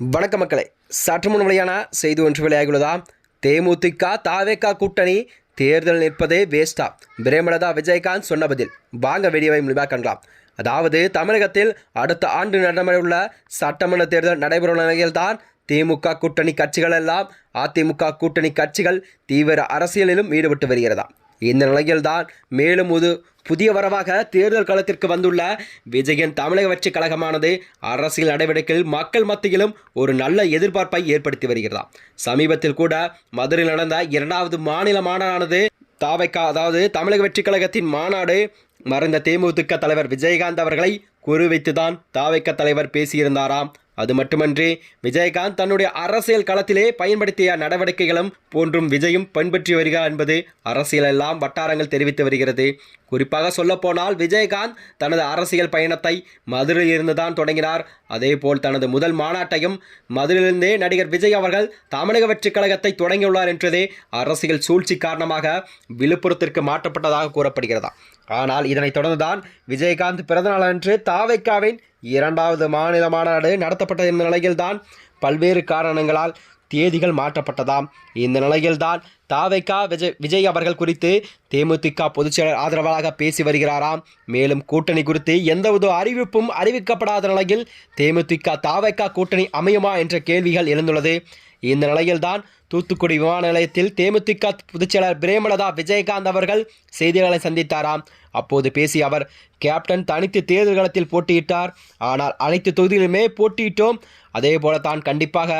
வணக்க மக்களை சற்று முன் வெளியான செய்தி ஒன்று வெளியாகியுள்ளதா? தேமுதிக தாவேகா கூட்டணி தேர்தல் நிற்பதே வேஸ்டா பிரேமலதா விஜயகாந்த் சொன்ன பதில். வாங்க வீடியோவை முழுமையாக காணலாம் அதாவது தமிழகத்தில் அடுத்த ஆண்டு நடைமுறையுள்ள சட்டமன்ற தேர்தல் நடைபெறும் நிலையில்தான் திமுக கூட்டணி கட்சிகள் எல்லாம் அதிமுக கூட்டணி கட்சிகள் தீவிர அரசியலிலும் ஈடுபட்டு வருகிறதா? இந்த நிலையில்தான் மேலும் ஒரு புதிய வரவாக தேர்தல் களத்திற்கு வந்துள்ள விஜயன் தமிழக வெற்றி கழகமானது அரசியல் நடவடிக்கையில் மக்கள் மத்தியிலும் ஒரு நல்ல எதிர்பார்ப்பை ஏற்படுத்தி வருகிறதா சமீபத்தில் கூட மதுரையில் நடந்த இரண்டாவது மாநில மாநாடானது தாவைக்கா அதாவது தமிழக வெற்றி கழகத்தின் மாநாடு மறைந்த தேமுதிக தலைவர் விஜயகாந்த் அவர்களை குறிவைத்துதான் தாவைக்க தலைவர் பேசியிருந்தாராம். அது மட்டுமன்றி விஜயகாந்த் தன்னுடைய அரசியல் களத்திலே பயன்படுத்திய நடவடிக்கைகளும் போன்றும் விஜயும் பின்பற்றி வருகிறார் என்பது அரசியலெல்லாம் வட்டாரங்கள் தெரிவித்து வருகிறது. குறிப்பாக சொல்லப்போனால் விஜயகாந்த் தனது அரசியல் பயணத்தை மதுரையில் இருந்து தான் தொடங்கினார். அதேபோல் தனது முதல் மாநாட்டையும் மதுரையிலிருந்தே நடிகர் விஜய் அவர்கள் தமிழக வெற்றிக் கழகத்தை தொடங்கியுள்ளார் என்றதே அரசியல் சூழ்ச்சி காரணமாக விழுப்புரத்திற்கு மாற்றப்பட்டதாக கூறப்படுகிறதா. ஆனால் இதனைத் தொடர்ந்துதான் விஜயகாந்த் பிறந்தநாளன்று தாவைக்காவின் இரண்டாவது மாநில மாநாடு நடத்தப்பட்ட இந்த நிலையில்தான் பல்வேறு காரணங்களால் தேதிகள் மாற்றப்பட்டதாம். இந்த நிலையில்தான் தாவைக்கா விஜய் விஜய் அவர்கள் குறித்து தேமுதிக பொதுச்செயலர் ஆதரவாக பேசி வருகிறாராம். மேலும் கூட்டணி குறித்து எந்தவித அறிவிப்பும் அறிவிக்கப்படாத நிலையில் தேமுதிக தாவைக்கா கூட்டணி அமையுமா என்ற கேள்விகள் எழுந்துள்ளது. இந்த நிலையில்தான் தூத்துக்குடி விமான நிலையத்தில் தேமுதிக பொதுச்செயலர் பிரேமலதா விஜயகாந்த் அவர்கள் செய்தியாளர்களை சந்தித்தாராம். அப்போது பேசிய அவர் கேப்டன் தனித்து தேர்தல் களத்தில் போட்டியிட்டார். ஆனால் அனைத்து தொகுதிகளுமே போட்டியிட்டோம். அதே போல தான் கண்டிப்பாக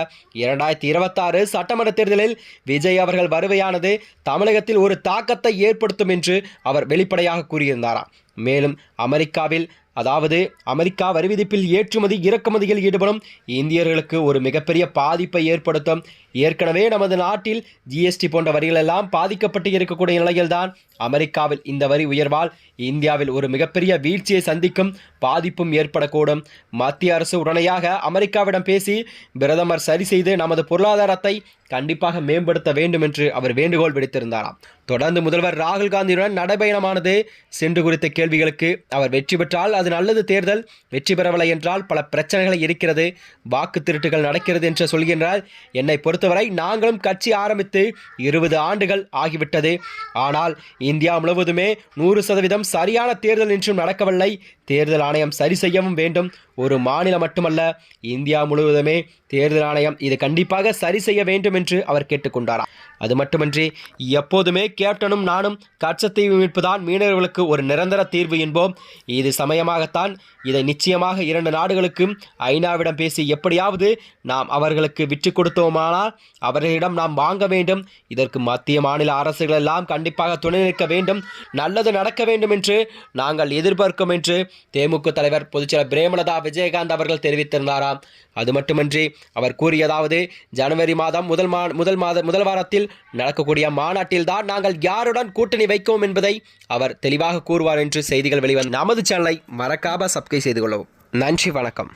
இரண்டாயிரத்தி இருபத்தாறு சட்டமன்ற தேர்தலில் விஜய் அவர்கள் வருவை வருவையானது தமிழகத்தில் ஒரு தாக்கத்தை ஏற்படுத்தும் என்று அவர் வெளிப்படையாக கூறியிருந்தாராம். மேலும் அமெரிக்காவில் அதாவது அமெரிக்கா வரி விதிப்பில் ஏற்றுமதி இறக்குமதியில் ஈடுபடும் இந்தியர்களுக்கு ஒரு மிகப்பெரிய பாதிப்பை ஏற்படுத்தும். ஏற்கனவே நமது நாட்டில் ஜிஎஸ்டி போன்ற வரிகளெல்லாம் பாதிக்கப்பட்டு இருக்கக்கூடிய நிலையில்தான் அமெரிக்காவில் இந்த வரி உயர்வால் இந்தியாவில் ஒரு மிகப்பெரிய வீழ்ச்சியை சந்திக்கும் பாதிப்பும் ஏற்படக்கூடும். மத்திய அரசு உடனடியாக அமெரிக்காவிடம் பேசி பிரதமர் சரி செய்து நமது பொருளாதாரத்தை கண்டிப்பாக மேம்படுத்த வேண்டும் என்று அவர் வேண்டுகோள் விடுத்திருந்தாராம். தொடர்ந்து முதல்வர் ராகுல் காந்தியுடன் நடைபயணமானது சென்று குறித்த கேள்விகளுக்கு அவர் வெற்றி பெற்றால் அது நல்லது தேர்தல். வெற்றி பெறவில்லை என்றால் பல பிரச்சனைகள் இருக்கிறது. வாக்கு திருட்டுகள் நடக்கிறது என்று சொல்கின்றார். என்னை பொறுத்தவரை நாங்களும் கட்சி ஆரம்பித்து இருபது ஆண்டுகள் ஆகிவிட்டது. ஆனால் இந்தியா முழுவதுமே நூறு சதவீதம் சரியான தேர்தல் என்றும் நடக்கவில்லை. தேர்தல் ஆணையம் சரி செய்யவும் வேண்டும். ஒரு மாநிலம் மட்டுமல்ல இந்தியா முழுவதுமே தேர்தல் ஆணையம் இது கண்டிப்பாக சரி செய்ய வேண்டும் என்று அவர் கேட்டுக்கொண்டாராம் அது மட்டுமின்றி எப்போதுமே கேப்டனும் நானும் கச்சத்தீவு மீட்புதான் மீனவர்களுக்கு ஒரு நிரந்தர தீர்வு என்போம். இது சமயமாகத்தான் இதை நிச்சயமாக இரண்டு நாடுகளுக்கும் ஐநாவிடம் பேசி எப்படியாவது நாம் அவர்களுக்கு விற்று கொடுத்தோமானால் அவர்களிடம் நாம் வாங்க வேண்டும். இதற்கு மத்திய மாநில அரசுகள் எல்லாம் கண்டிப்பாக துணை நிற்க வேண்டும். நல்லது நடக்க வேண்டும் என்று நாங்கள் எதிர்பார்க்கும் என்று தேமுக தலைவர் பொதுச்செயலர் பிரேமலதா விஜயகாந்த் அவர்கள் தெரிவித்திருந்தாராம். அது மட்டுமின்றி அவர் கூறியதாவது ஜனவரி மாதம் முதல் மா முதல் மாத முதல் வாரத்தில் நடக்கக்கூடிய மாநாட்டில்தான் நாங்கள் யாருடன் கூட்டணி வைக்கும் என்பதை அவர் தெளிவாக கூறுவார் என்று செய்திகள் வெளிவந்த நமது சேனலை மறக்காம சப்ஸ்கிரைப் செய்து கொள்ளவும். நன்றி வணக்கம்.